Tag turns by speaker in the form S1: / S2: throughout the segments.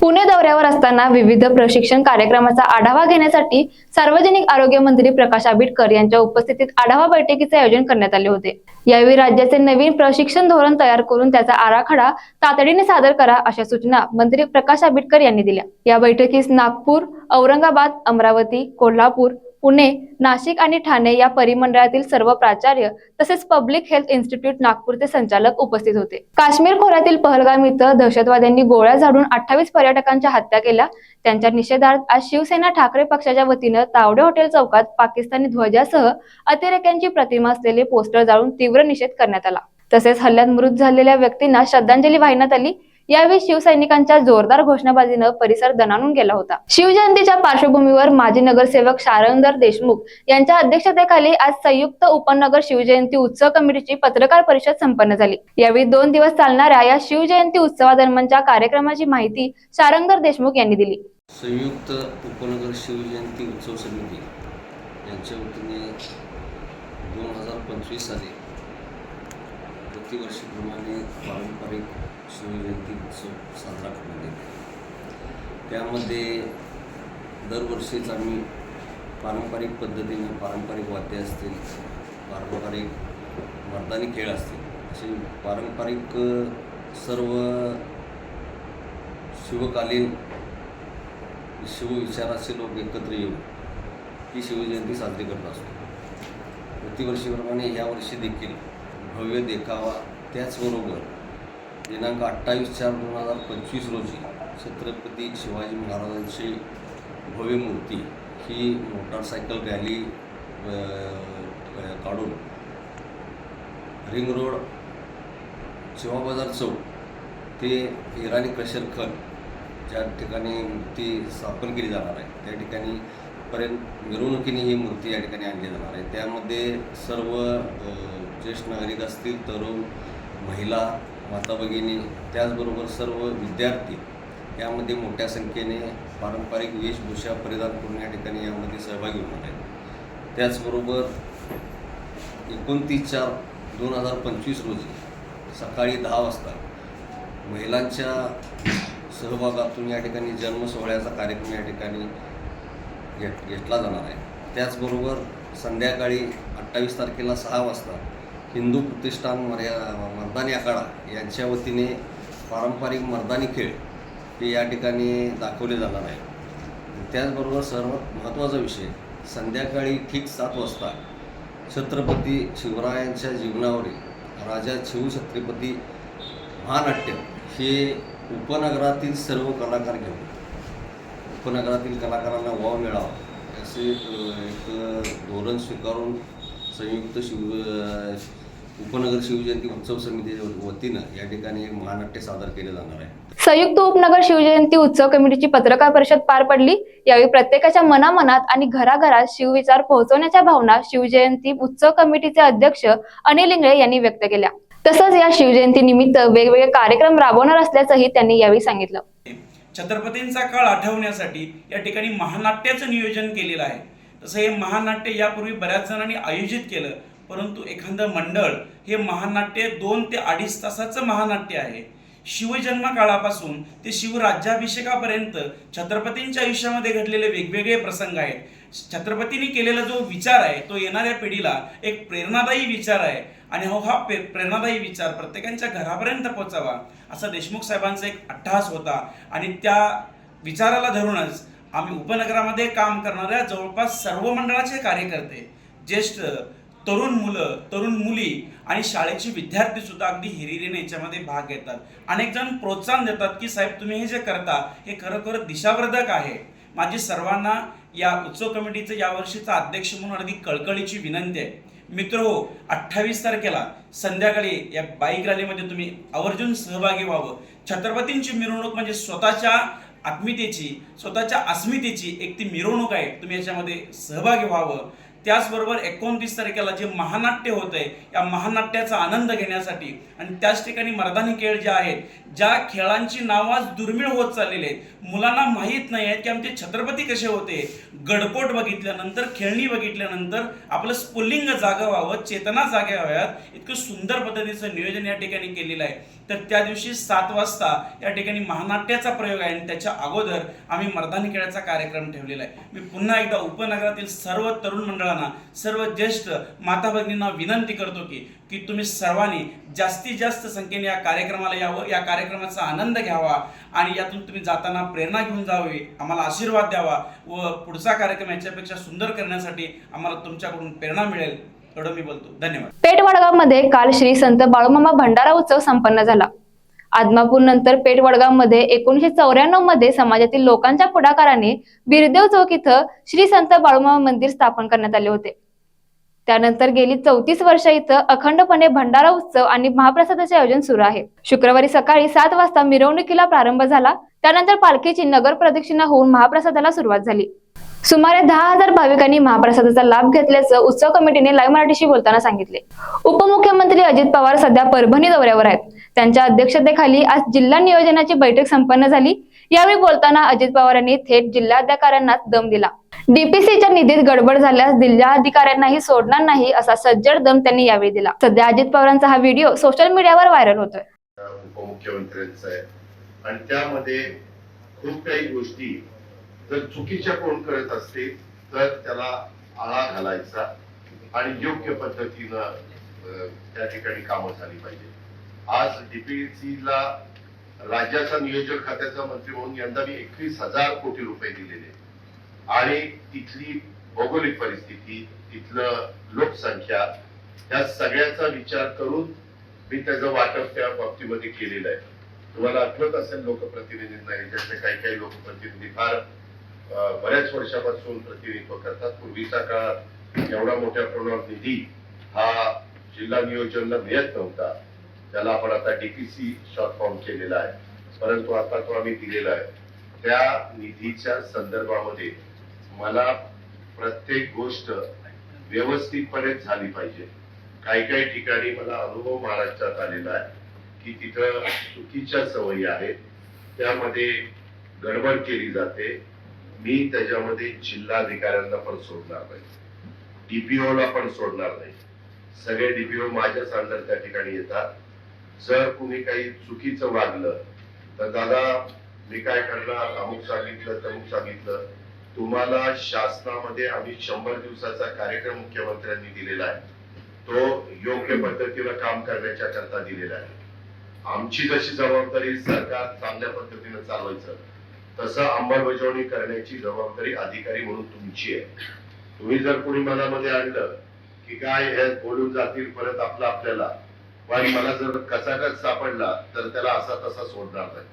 S1: पुणे दौऱ्यावर असताना विविध प्रशिक्षण कार्यक्रमाचा आढावा घेण्यासाठी सार्वजनिक आरोग्य मंत्री प्रकाश आंबेडकर यांच्या उपस्थितीत आढावा बैठकीचे आयोजन करण्यात आले होते. यावेळी राज्याचे नवीन प्रशिक्षण धोरण तयार करून त्याचा आराखडा तातडीने सादर करा अशा सूचना मंत्री प्रकाश आंबेडकर यांनी दिल्या. या बैठकीस नागपूर औरंगाबाद अमरावती कोल्हापूर पुणे नाशिक आणि ठाणे या परिमंडळातील सर्व प्राचार्य तसेच पब्लिक हेल्थ इन्स्टिट्यूट नागपूरचे संचालक उपस्थित होते. काश्मीर खोऱ्यातील पहलगाम इथं दहशतवाद्यांनी गोळ्या झाडून अठ्ठावीस पर्यटकांच्या हत्या केल्या. त्यांच्या निषेधार्थ आज शिवसेना ठाकरे पक्षाच्या वतीनं तावडे हॉटेल चौकात पाकिस्तानी ध्वजासह अतिरेक्यांची प्रतिमा असलेले पोस्टर जाळून तीव्र निषेध करण्यात आला. तसेच हल्ल्यात मृत झालेल्या व्यक्तींना श्रद्धांजली वाहण्यात आली. यावेळी शिवसैनिकांच्या जोरदार घोषणाबाजीनं परिसर दणाणून गेला होता. शिवजयंतीच्या पार्श्वभूमीवर माजी नगरसेवक शारंगधर देशमुख यांच्या अध्यक्षतेखाली आज संयुक्त उपनगर शिवजयंती उत्सव कमिटीची पत्रकार परिषद संपन्न झाली. यावेळी दोन दिवस चालणाऱ्या या शिवजयंती उत्सवादरम्यानच्या कार्यक्रमाची माहिती शारंगधर देशमुख यांनी दिली.
S2: संयुक्त उपनगर शिवजयंती उत्सव समिती यांच्या वतीने दोन हजार पंचवीस साली प्रतिवर्षीप्रमाणे पारंपरिक शिवजयंती उत्सव साजरा करण्यात येतो त्यामध्ये दरवर्षीच आम्ही पारंपरिक पद्धतीने पारंपरिक वाद्य असतील पारंपरिक मर्दानी खेळ असतील असे पारंपरिक सर्व शिवकालीन शिवविचाराचे लोक एकत्र येऊन ही शिवजयंती साजरी करत असतो. प्रतिवर्षीप्रमाणे यावर्षी देखील भव्य देखावा त्याचबरोबर दिनांक अठ्ठावीस चार दोन हजार पंचवीस रोजी छत्रपती शिवाजी महाराजांची भव्य मूर्ती ही मोटारसायकल रॅली काढून रिंग रोड शिवा बाजार चौक ते इराणी क्रशर खण ज्या ठिकाणी मूर्ती स्थापन केली जाणार आहे त्या ठिकाणी पर्यंत मिरवणुकीने ही मूर्ती या ठिकाणी आणली जाणार आहे. त्यामध्ये सर्व ज्येष्ठ नागरिक असतील तरुण महिला माता भगिनी त्याचबरोबर सर्व विद्यार्थी यामध्ये मोठ्या संख्येने पारंपरिक वेशभूषा परिधान करून या ठिकाणी यामध्ये सहभागी होणार आहेत. त्याचबरोबर एकोणतीस चार दोन हजार पंचवीस रोजी सकाळी दहा वाजता महिलांच्या सहभागातून या ठिकाणी जन्म सोहळ्याचा कार्यक्रम या ठिकाणी घेत घेतला जाणार आहे. त्याचबरोबर संध्याकाळी अठ्ठावीस तारखेला सहा वाजता हिंदू प्रतिष्ठान मर्या मर्दानी आखाडा यांच्या वतीने पारंपरिक मर्दानी खेळ हे या ठिकाणी दाखवले जाणार आहे. त्याचबरोबर सर्वात महत्त्वाचा विषय संध्याकाळी ठीक सात वाजता छत्रपती शिवरायांच्या जीवनावरील राजा शिवछत्रपती महानाट्य हे उपनगरातील सर्व कलाकार घेऊन उपनगरातील कलाकारांना वाव मिळावा असे एक धोरण स्वीकारून संयुक्त शिव उपनगर शिवजयंती उत्सव समितीच्या वतीनं या ठिकाणी एक महानाट्य सादर केले जाणार आहे.
S1: संयुक्त उपनगर शिवजयंती उत्सव कमिटीची पत्रकार परिषद पार पडली. यावेळी प्रत्येकाच्या मनामनात आणि घराघरात शिवविचार पोहोचवण्याच्या भावना शिवजयंती उत्सव कमिटीचे अध्यक्ष अनिल इंगळे यांनी व्यक्त केल्या. तसंच या शिवजयंती निमित्त वेगवेगळे कार्यक्रम राबवणार असल्याचंही त्यांनी यावेळी सांगितलं.
S3: छत्रपतींचा काळ आठवण्यासाठी या ठिकाणी महानाट्याचं नियोजन केलेलं आहे. तसं हे महानाट्य यापूर्वी बऱ्याच जणांनी आयोजित केलं. परंतु एखादं मंडळ हे महानाट्य दोन ते अडीच तासाचं महानाट्य आहे. शिवजन्म काळापासून ते शिवराज्याभिषेकापर्यंत छत्रपतींच्या आयुष्यामध्ये घडलेले वेगवेगळे प्रसंग आहेत. छत्रपतींनी केलेला जो विचार आहे तो येणाऱ्या पिढीला एक प्रेरणादायी विचार आहे. आणि हो हा प्रे प्रेरणादायी विचार प्रत्येकांच्या घरापर्यंत पोहोचावा असा देशमुख साहेबांचा एक अट्टहास होता. आणि त्या विचाराला धरूनच आम्ही उपनगरामध्ये काम करणाऱ्या जवळपास सर्व मंडळाचे कार्यकर्ते ज्येष्ठ तरुण मुलं तरुण मुली आणि शाळेचे विद्यार्थी सुद्धा अगदी हिरिरीने याच्यामध्ये भाग घेतात. अनेक जण प्रोत्साहन देतात की साहेब तुम्ही हे जे करता हे खरोखर दिशावर्धक आहे. माझी सर्वांना या उत्सव कमिटीचं यावर्षीचा अध्यक्ष म्हणून अगदी कळकळीची विनंती आहे. मित्र हो अठ्ठावीस तारखेला संध्याकाळी या बाईक रॅलीमध्ये तुम्ही आवर्जून सहभागी व्हावं. छत्रपतींची मिरवणूक म्हणजे स्वतःच्या आत्मीतेची स्वतःच्या अस्मितेची एक ती मिरवणूक आहे. तुम्ही याच्यामध्ये सहभागी व्हावं. त्याचबरोबर एकोणतीस तारखेला जे महानाट्य होत आहे या महानाट्याचा आनंद घेण्यासाठी आणि त्याच ठिकाणी मर्दानी खेळ जे आहेत ज्या खेळांची नाव आज दुर्मिळ होत चाललेली आहेत. मुलांना माहीत नाही आहेत की आमचे छत्रपती कसे होते. गडकोट बघितल्यानंतर खेळणी बघितल्यानंतर आपलं स्पुलिंग जागा व्हावं चेतना जाग्या व्हाव्यात इतकं सुंदर पद्धतीचं नियोजन या ठिकाणी केलेलं आहे. तर त्या दिवशी सात वाजता या ठिकाणी महानाट्याचा प्रयोग आहे आणि त्याच्या अगोदर आम्ही मर्दानी खेळाचा कार्यक्रम ठेवलेला आहे. मी पुन्हा एकदा उपनगरातील सर्व तरुण मंडळांना सर्व ज्येष्ठ माता भगिनींना विनंती करतो की की तुम्ही सर्वांनी जास्तीत जास्त संख्येने या कार्यक्रमाला यावं या कार्यक्रमाचा आनंद घ्यावा आणि यातून तुम्ही जाताना प्रेरणा घेऊन जावी आम्हाला आशीर्वाद द्यावा व पुढचा कार्यक्रम याच्यापेक्षा सुंदर करण्यासाठी आम्हाला तुमच्याकडून प्रेरणा मिळेल. एवढं मी बोलतो. धन्यवाद.
S1: पेठ वडगावमध्ये काल श्री संत बाळूमामा भंडारा उत्सव संपन्न झाला. आदमापूर नंतर पेठ वडगावमध्ये एकोणीशे चौऱ्याण्णवमध्ये समाजातील लोकांच्या पुढाकाराने बिरदेव चौक इथं श्री संत बाळूमामा मंदिर स्थापन करण्यात आले होते. त्यानंतर गेली चौतीस वर्ष इथं अखंडपणे भंडारा उत्सव आणि महाप्रसादाचे आयोजन सुरू आहे. शुक्रवारी सकाळी सात वाजता मिरवणुकीला प्रारंभ झाला. त्यानंतर पालखीची नगर प्रदक्षिणा होऊन महाप्रसादाला सुरुवात झाली. सुमारे दहा हजार भाविकांनी महाप्रसादाचा लाभ घेतल्याचं उत्सव कमिटीने लाईव्ह मराठीशी बोलताना सांगितले. उपमुख्यमंत्री अजित पवार सध्या परभणी दौऱ्यावर आहेत. त्यांच्या अध्यक्षतेखाली आज जिल्हा नियोजनाची बैठक संपन्न झाली. यावेळी बोलताना अजित पवार यांनी थेट जिल्हाधिकाऱ्यांना दम दिला. डीपीसीच्या निधीत गडबड झाल्यास जिल्हाधिकाऱ्यांनाही सोडणार नाही असा सज्जड दम त्यांनी यावेळी दिला. सध्या अजित पवारांचा हा व्हिडिओ सोशल मीडियावर व्हायरल होतोय.
S4: उपमुख्यमंत्र्यांचा आहे. आणि त्यामध्ये खूप काही गोष्टी जर चुकीच्या कोण करत असतील तर त्याला आळा घालायचा आणि योग्य पद्धतीनं त्या ठिकाणी कामं झाली पाहिजे आज डीपीसीला ला राज्याचा नियोजन खात्याचा मंत्री म्हणून यंदा मी एकवीस हजार कोटी रुपये दिलेले. आणि तिथली भौगोलिक परिस्थिती तिथलं लोकसंख्या या सगळ्याचा विचार करून मी त्याचं वाटप त्या बाबतीमध्ये केलेलं आहे. तुम्हाला आठवत असेल लोकप्रतिनिधींना याच्यातले काही काही लोकप्रतिनिधी फार बऱ्याच वर्षापासून प्रतिनिधित्व करतात. पूर्वीचा काळात एवढा मोठ्या प्रमाणात निधी हा जिल्हा नियोजनला मिळत नव्हता. त्याला आपण आता डीपीसी शॉर्ट फॉर्म केलेला आहे. परंतु आता तो आम्ही दिलेला आहे. त्या निधीच्या संदर्भामध्ये मला प्रत्येक गोष्ट व्यवस्थितपणे झाली पाहिजे. काही काही ठिकाणी मला अनुभव महाराष्ट्रात आलेला आहे की तिथं चुकीच्या सवयी आहेत. त्यामध्ये गडबड केली जाते. मी त्याच्यामध्ये जिल्हाधिकाऱ्यांना पण सोडणार नाही. डीपीओ ला पण सोडणार नाही. सगळे डीपीओ माझ्याच अंडर त्या ठिकाणी येतात. जर कुणी काही चुकीचं वागलं तर दादा मी काय करणार? अमुक सांगितलं तमुक सांगितलं. तुम्हाला शासनामध्ये आम्ही शंभर दिवसाचा कार्यक्रम मुख्यमंत्र्यांनी दिलेला आहे. तो योग्य पद्धतीला काम करण्याच्या करता दिलेला आहे. आमची जशी जबाबदारी सरकार चांगल्या पद्धतीनं चालवायचं. तसं अंमलबजावणी करण्याची जबाबदारी अधिकारी म्हणून तुमची आहे. तुम्ही जर कोणी मनामध्ये आणलं की काय हे बोलून जातील परत आपलं आपल्याला पण मला जर कचाकच सापडला तर त्याला असा तसा सोडणार नाही.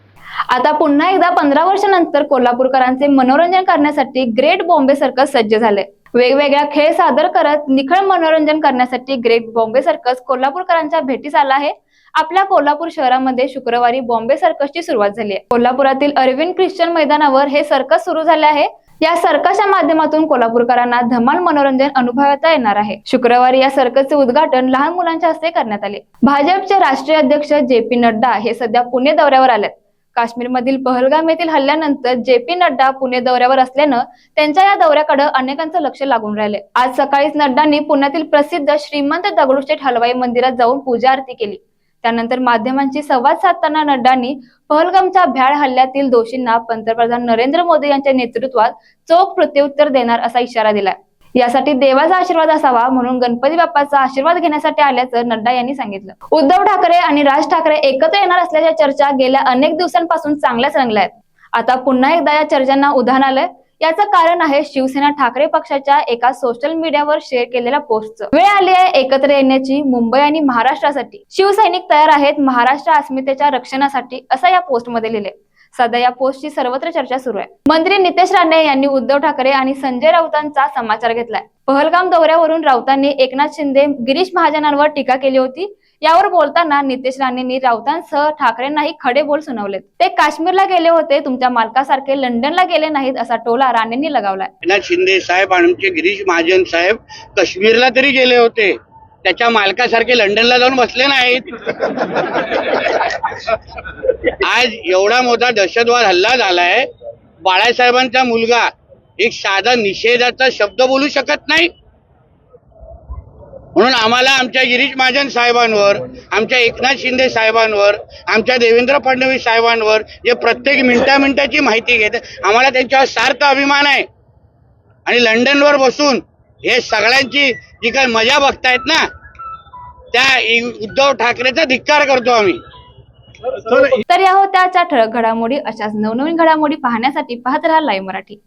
S1: आता पुन्हा एकदा पंधरा वर्षानंतर कोल्हापूरकरांचे मनोरंजन करण्यासाठी ग्रेट बॉम्बे सर्कस सज्ज झाले. वेगवेगळ्या खेळ सादर करत निखळ मनोरंजन करण्यासाठी ग्रेट बॉम्बे सर्कस कोल्हापूरकरांच्या भेटीस आला आहे. आपल्या कोल्हापूर शहरामध्ये शुक्रवारी बॉम्बे सर्कसची सुरुवात झाली आहे. कोल्हापुरातील अरविंद ख्रिश्चन मैदानावर हे सर्कस सुरू झाले आहे. या सर्कसच्या माध्यमातून कोल्हापूरकरांना धमाल मनोरंजन अनुभवता येणार आहे. शुक्रवारी या सर्कसचे उद्घाटन लहान मुलांच्या हस्ते करण्यात आले. भाजपचे राष्ट्रीय अध्यक्ष जे पी नड्डा हे सध्या पुणे दौऱ्यावर आलेत. काश्मीरमधील पहलगाम येथील हल्ल्यानंतर जे पी नड्डा पुणे दौऱ्यावर असल्यानं त्यांच्या या दौऱ्याकडे अनेकांचं लक्ष लागून राहिले. आज सकाळीच नड्डांनी पुण्यातील प्रसिद्ध श्रीमंत दगडूशेठ हलवाई मंदिरात जाऊन पूजा आरती केली. त्यानंतर माध्यमांशी संवाद साधताना नड्डांनी पहलगामच्या भ्याड हल्ल्यातील दोषींना पंतप्रधान नरेंद्र मोदी यांच्या नेतृत्वात चोख प्रत्युत्तर देणार असा इशारा दिलाय. यासाठी देवाचा आशीर्वाद असावा म्हणून गणपती बाप्पाचा आशीर्वाद घेण्यासाठी आल्याचं नड्डा यांनी सांगितलं. उद्धव ठाकरे आणि राज ठाकरे एकत्र येणार असल्याच्या चर्चा गेल्या अनेक दिवसांपासून चांगल्याच रंगल्या आहेत. आता पुन्हा एकदा या चर्चांना उधाण आलंय. याचं कारण आहे शिवसेना ठाकरे पक्षाच्या एका सोशल मीडियावर शेअर केलेल्या पोस्टचं वेळ आली आहे एकत्र येण्याची मुंबई आणि महाराष्ट्रासाठी. शिवसैनिक तयार आहेत महाराष्ट्र अस्मितेच्या रक्षणासाठी असं या पोस्टमध्ये लिहिले सध्या या पोस्टची सर्वत्र चर्चा सुरू आहे. मंत्री नितेश राणे यांनी उद्धव ठाकरे आणि संजय राऊतांचा समाचार घेतलाय. पहलगाम दौऱ्यावरून राऊतांनी एकनाथ शिंदे गिरीश महाजनांवर टीका केली होती. यावर बोलताना नितेश राणेंनी राऊतांसह ठाकरेंनाही खडे बोल सुनावलेत. ते काश्मीरला गेले होते तुमच्या मालकासारखे लंडनला गेले नाहीत असा टोला राणेंनी लगावलाय.
S5: एकनाथ शिंदे साहेब आणि आमचे गिरीश महाजन साहेब काश्मीरला तरी गेले होते. त्याच्या मालकासारखे लंडनला जाऊन बसले नाहीत. आज एवढा मोठा दहशतवाद हल्ला झालाय. बाळासाहेबांचा मुलगा एक साधा निषेधाचा शब्द बोलू शकत नाही. म्हणून आम्हाला आमच्या गिरीश महाजन साहेबांवर आमच्या एकनाथ शिंदे साहेबांवर आमच्या देवेंद्र फडणवीस साहेबांवर जे प्रत्येक मिनिटा मिनिटाची माहिती घेत आम्हाला त्यांच्यावर सार्थ अभिमान आहे. आणि लंडनवर बसून हे सगळ्यांची जी काही मजा बघतायत ना त्या उद्धव ठाकरेचा धिक्कार करतो आम्ही.
S1: तर या होत्या ठळक घडामोडी. अशाच नवनवीन घडामोडी पाहण्यासाठी पाहत राहा लाईव्ह मराठी.